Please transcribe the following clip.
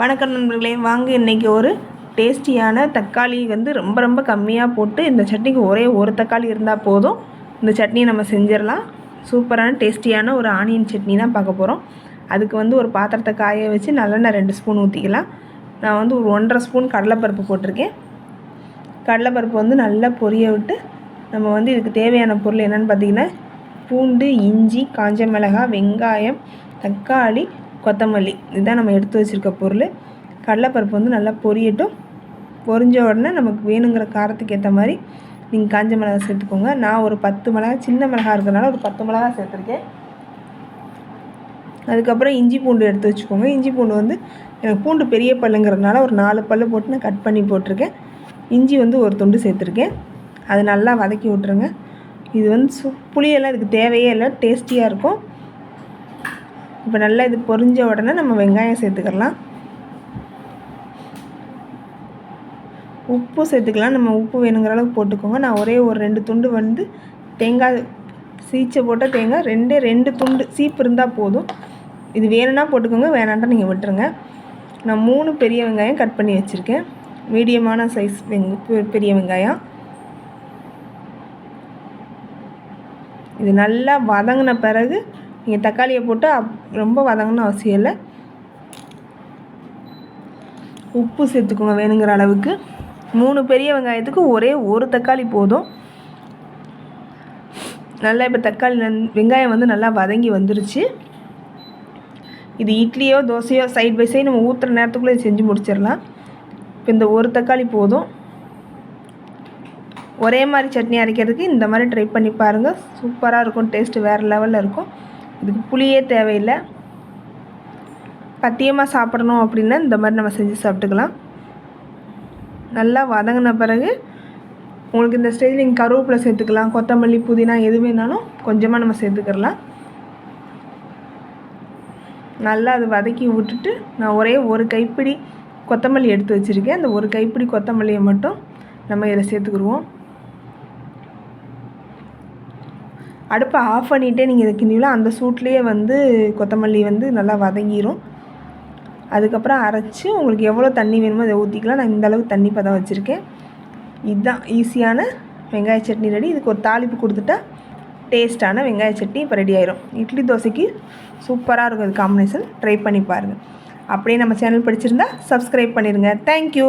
வணக்கம் நண்பர்களே வாங்க இன்றைக்கி ஒரு டேஸ்டியான தக்காளி வந்து ரொம்ப ரொம்ப கம்மியாக போட்டு இந்த சட்னிக்கு ஒரே ஒரு தக்காளி இருந்தால் போதும். இந்த சட்னியை நம்ம செஞ்சிடலாம். சூப்பரான டேஸ்டியான ஒரு ஆனியன் சட்னி தான் பார்க்க போகிறோம் அதுக்கு வந்து ஒரு பாத்திரத்தை காய வச்சு நல்லெண்ணெய் ரெண்டு ஸ்பூன் ஊற்றிக்கலாம் நான் வந்து ஒரு ஒன்றரை ஸ்பூன் கடலைப்பருப்பு போட்டிருக்கேன். கடலைப்பருப்பு வந்து நல்லா பொரிய விட்டு நம்ம வந்து இதுக்கு தேவையான பொருள் என்னென்னு பார்த்தீங்கன்னா பூண்டு இஞ்சி காஞ்ச மிளகாய் வெங்காயம் தக்காளி கொத்தமல்லி. இதுதான் நம்ம எடுத்து வச்சுருக்க பொருள். கடலைப்பருப்பு வந்து நல்லா பொரியட்டும். பொரிஞ்ச உடனே நமக்கு வேணுங்கிற காரத்துக்கு ஏற்ற மாதிரி நீங்கள் காஞ்ச மிளகா சேர்த்துக்கோங்க. நான் ஒரு பத்து மிளகா சின்ன மிளகா இருக்கிறனால ஒரு பத்து மிளகா சேர்த்துருக்கேன். அதுக்கப்புறம் இஞ்சி பூண்டு எடுத்து வச்சுக்கோங்க. இஞ்சி பூண்டு வந்து எனக்கு பூண்டு பெரிய பல்லுங்கிறதுனால ஒரு நாலு பல்லு போட்டு நான் கட் பண்ணி போட்டிருக்கேன். இஞ்சி வந்து ஒரு துண்டு சேர்த்துருக்கேன். அது நல்லா வதக்கி விட்ருங்க இது வந்து சு புளியெல்லாம் இதுக்கு தேவையே இல்லை. டேஸ்டியாக இருக்கும். இப்போ நல்லா இது பொரிஞ்ச உடனே நம்ம வெங்காயம் சேர்த்துக்கலாம். உப்பு சேர்த்துக்கலாம். நம்ம உப்பு வேணுங்கிற அளவுக்கு போட்டுக்கோங்க. நான் ஒரே ஒரு ரெண்டு துண்டு வந்து தேங்காய் சீச்சை போட்ட தேங்காய் ரெண்டே ரெண்டு துண்டு சீப்பு இருந்தால் போதும். இது வேணும்னா போட்டுக்கோங்க வேணான்ட்டா நீங்கள் விட்டுருங்க. நான் மூணு பெரிய வெங்காயம் கட் பண்ணி வச்சுருக்கேன். மீடியமான சைஸ் வெங் பெரிய வெங்காயம். இது நல்லா வதங்கின பிறகு நீங்கள் தக்காளியை போட்டு அப் ரொம்ப வதங்கணும் அவசியம் இல்லை. உப்பு சேர்த்துக்கோங்க வேணுங்கிற அளவுக்கு. மூணு பெரிய வெங்காயத்துக்கு ஒரே ஒரு தக்காளி போதும். நல்லா இப்போ தக்காளி வெங்காயம் வந்து நல்லா வதங்கி வந்துருச்சு. இது இட்லியோ தோசையோ சைட் பை சைடு நம்ம ஊற்றுற நேரத்துக்குள்ளே செஞ்சு முடிச்சிடலாம். இப்போ இந்த ஒரு தக்காளி போதும். ஒரே மாதிரி சட்னி அரைக்கிறதுக்கு இந்த மாதிரி ட்ரை பண்ணி பாருங்கள் சூப்பராக இருக்கும் டேஸ்ட்டு வேறு லெவலில் இருக்கும். இதுக்கு புளியே தேவையில்லை. பத்தியமாக சாப்பிடணும் அப்படின்னா இந்த மாதிரி நம்ம செஞ்சு சாப்பிட்டுக்கலாம். நல்லா வதங்கின பிறகு உங்களுக்கு இந்த ஸ்டேஜில் நீங்கள் கருவேப்பிலை சேர்த்துக்கலாம் கொத்தமல்லி புதினா எது வேணாலும் கொஞ்சமாக நம்ம சேர்த்துக்கலாம். நல்லா அது வதக்கி விட்டுட்டு நான் ஒரே ஒரு கைப்பிடி கொத்தமல்லி எடுத்து வச்சுருக்கேன். அந்த ஒரு கைப்பிடி கொத்தமல்லியை மட்டும் நம்ம இதில் சேர்த்துக்குருவோம் அடுப்பை ஆஃப் பண்ணிகிட்டே நீங்கள் இதை கிண்டிங்களோ அந்த சூட்லேயே வந்து கொத்தமல்லி வந்து நல்லா வதங்கிடும் அதுக்கப்புறம் அரைச்சி உங்களுக்கு எவ்வளோ தண்ணி வேணுமோ அதை ஊற்றிக்கலாம் நான் இந்தளவுக்கு தண்ணி பதம் வச்சுருக்கேன். இதுதான் ஈஸியான வெங்காய சட்னி ரெடி இதுக்கு ஒரு தாளிப்பு கொடுத்துட்டா டேஸ்ட்டான வெங்காய சட்னி இப்போ ரெடி ஆயிரும். இட்லி தோசைக்கு சூப்பராக இருக்கும் இது காம்பினேஷன் ட்ரை பண்ணி பாருங்கள் அப்படியே நம்ம சேனல் பிடிச்சிருந்தா சப்ஸ்கிரைப் பண்ணிடுங்க தேங்க்யூ